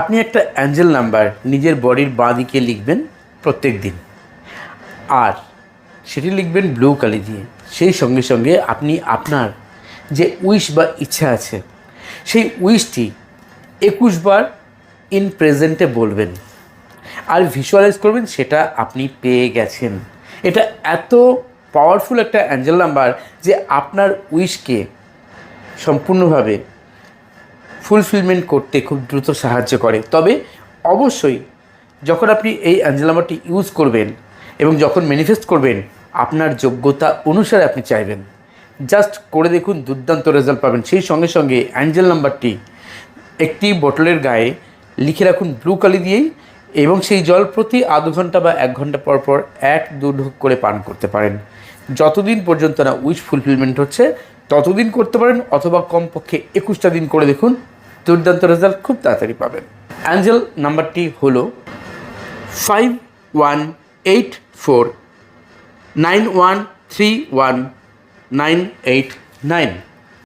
আপনি একটা Angel number নিজের বডির বাঁ দিকে লিখবেন প্রত্যেক দিন। আর সেটি লিখবেন ব্লু কালি দিয়ে। সেই সঙ্গে সঙ্গে আপনি আপনার যে উইশ বা ইচ্ছা আছে, সেই উইশটি একুশ বার ইন প্রেজেন্টে বলবেন। আর ভিজুয়ালাইজ করবেন সেটা আপনি পেয়ে গেছেন। এটা এত পাওয়ারফুল একটা অ্যাঞ্জেল নাম্বার যে আপনার উইশকে সম্পূর্ণভাবে ফুলফিলমেন্ট করতে খুব দ্রুত সাহায্য করে। তবে অবশ্যই যখন আপনি এই অ্যাঞ্জেল নাম্বারটি ইউজ করবেন এবং যখন ম্যানিফেস্ট করবেন, আপনার যোগ্যতা অনুসারে আপনি চাইবেন। জাস্ট করে দেখুন, দুর্দান্ত রেজাল্ট পাবেন। সেই সঙ্গে সঙ্গে অ্যাঞ্জেল নাম্বারটি একটি বোতলের গায়ে লিখে রাখুন ব্লু কালি দিয়েই এবং সেই জল প্রতি আধ ঘণ্টা বা এক ঘণ্টা পর পর এক, দু করে পান করতে পারেন। যতদিন পর্যন্ত না উইশ ফুলফিলমেন্ট হচ্ছে, ততদিন করতে পারেন অথবা কমপক্ষে একুশটা দিন করে দেখুন দুর্দান্ত রেজাল্ট খুব তাড়াতাড়ি পাবেন। অ্যাঞ্জেল নাম্বারটি হলো five one eight four nine one three one nine eight nine